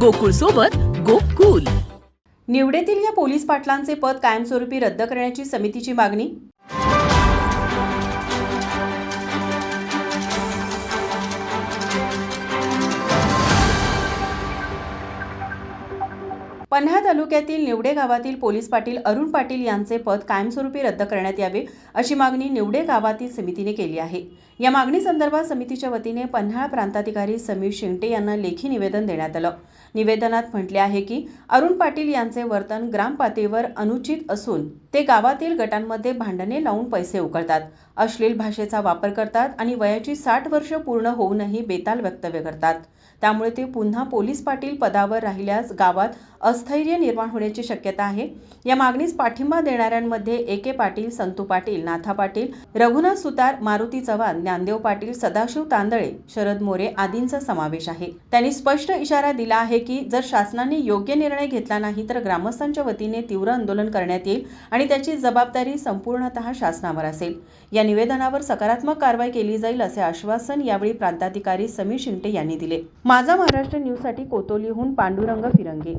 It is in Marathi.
गोकुळ सोबत गोकुल. निवडेतील या पोलीस पाटलांचे पद कायमस्वरूपी रद्द करण्याची समितीची मागणी? पन्हाळ तालुक्यातील निवडे गावातील पोलीस पाटील अरुण पाटील यांचे पद कायमस्वरूपी रद्द करण्यात यावे अशी मागणी निवडे गावातील समितीने केली आहे. या मागणी संदर्भात समितीच्या वतीने पन्हाळ प्रांताधिकारी समीर शिंगटे यांना लेखी निवेदन देण्यात आलं. निवेदनात म्हटले आहे की अरुण पाटील यांचे वर्तन ग्रामपातळीवर अनुचित असून ते गावातील गटांमध्ये भांडणे लावून पैसे उकळतात अश्लील भाषेचा वापर करतात आणि वयाची साठ वर्ष पूर्ण होऊनही बेताल वक्तव्य करतात त्यामुळे ते पुन्हा पोलीस पाटील पदावर राहिल्यास गावात अस्थैर्य निर्माण होण्याची शक्यता आहे. या मागणीस पाठिंबा देणाऱ्यांमध्ये ए. के. पाटील संतू पाटील नाथा पाटील रघुनाथ सुतार मारुती चव्हाण ज्ञानदेव पाटील सदाशिव तांदळे शरद मोरे आदींचा समावेश आहे. त्यांनी स्पष्ट इशारा दिला आहे की जर शासनाने योग्य निर्णय घेतला नाही तर ग्रामस्थांच्या वतीने तीव्र आंदोलन करण्यात येईल आणि त्याची जबाबदारी संपूर्णतः शासनावर असेल. या निवेदनावर सकारात्मक कारवाई केली जाईल असे आश्वासन यावेळी प्रांताधिकारी समीर शिंटे यांनी दिले. माझा महाराष्ट्र न्यूजसाठी कोतोलीहून पांडुरंग फिरंगे.